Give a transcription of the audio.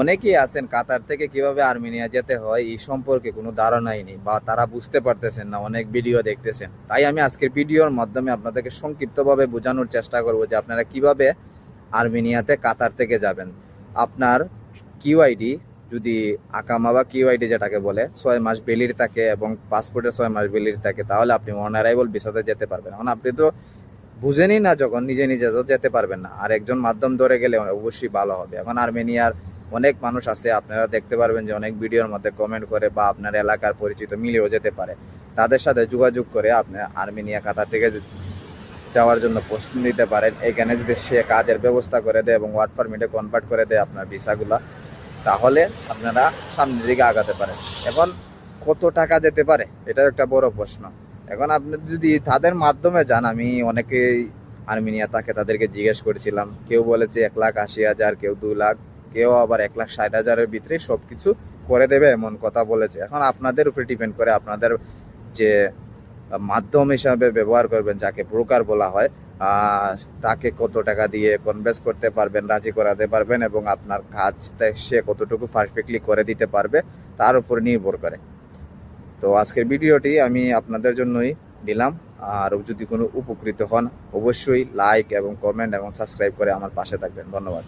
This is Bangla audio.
অনেকেই আছেন কাতার থেকে কীভাবে আর্মেনিয়া যেতে হয়, এই সম্পর্কে কোনো ধারণাই নেই বা তারা বুঝতে পারতেছেন না, অনেক ভিডিও দেখতেছেন। তাই আমি আজকের ভিডিওর মাধ্যমে আপনাদেরকে সংক্ষিপ্তভাবে বোঝানোর চেষ্টা করব যে আপনারা কীভাবে আর্মেনিয়াতে কাতার থেকে যাবেন। আপনার কিউআইডি যদি আকামা বা কিউআইডি যেটাকে বলে, ছয় মাস বেলির থাকে এবং পাসপোর্টে ছয় মাস বেলির থাকে, তাহলে আপনি অন অ্যারাইভাল ভিসাতে যেতে পারবেন। এখন আপনি তো বুঝেনই না যখন, নিজে নিজে যেতে পারবেন না। আর একজন মাধ্যম ধরে গেলে অবশ্যই ভালো হবে। এখন আর্মেনিয়ার অনেক মানুষ আছে, আপনারা দেখতে পারবেন যে অনেক ভিডিওর মধ্যে কমেন্ট করে বা আপনার এলাকার পরিচিত মিলেও যেতে পারে। তাদের সাথে যোগাযোগ করে আপনি আর্মেনিয়া, কাতার থেকে যাওয়ার জন্য প্রস্তুত নিতে পারেন। এখানে যদি সে কাজের ব্যবস্থা করে দেয় এবং ওয়ার্ড পারমিটে কনভার্ট করে দেয় আপনার ভিসাগুলা, তাহলে আপনারা সামনের দিকে আগাতে পারেন। এখন কত টাকা যেতে পারে? এটাও একটা বড় প্রশ্ন। এখন আপনি যদি তাদের মাধ্যমে যান, আমি অনেকেই আর্মেনিয়া তাকে তাদেরকে জিজ্ঞেস করেছিলাম, কেউ বলেছে এক লাখ আশি হাজার, কেউ দু লাখ। কেউ আবার এক লাখ ষাট হাজারের ভিতরে সব কিছু করে দেবে এমন কথা বলেছে। এখন আপনাদের উপরে ডিপেন্ড করে আপনাদের যে মাধ্যম হিসাবে ব্যবহার করবেন, যাকে ব্রোকার বলা হয় তাকে কত টাকা দিয়ে কনভেন্স করতে পারবেন, রাজি করাতে পারবেন এবং আপনার কাজ সে কতটুকু পারফেক্টলি করে দিতে পারবে, তার উপর নির্ভর করে। তো আজকের ভিডিওটি আমি আপনাদের জন্যই দিলাম। আর যদি কোনো উপকৃত হন, অবশ্যই লাইক এবং কমেন্ট এবং সাবস্ক্রাইব করে আমার পাশে থাকবেন। ধন্যবাদ।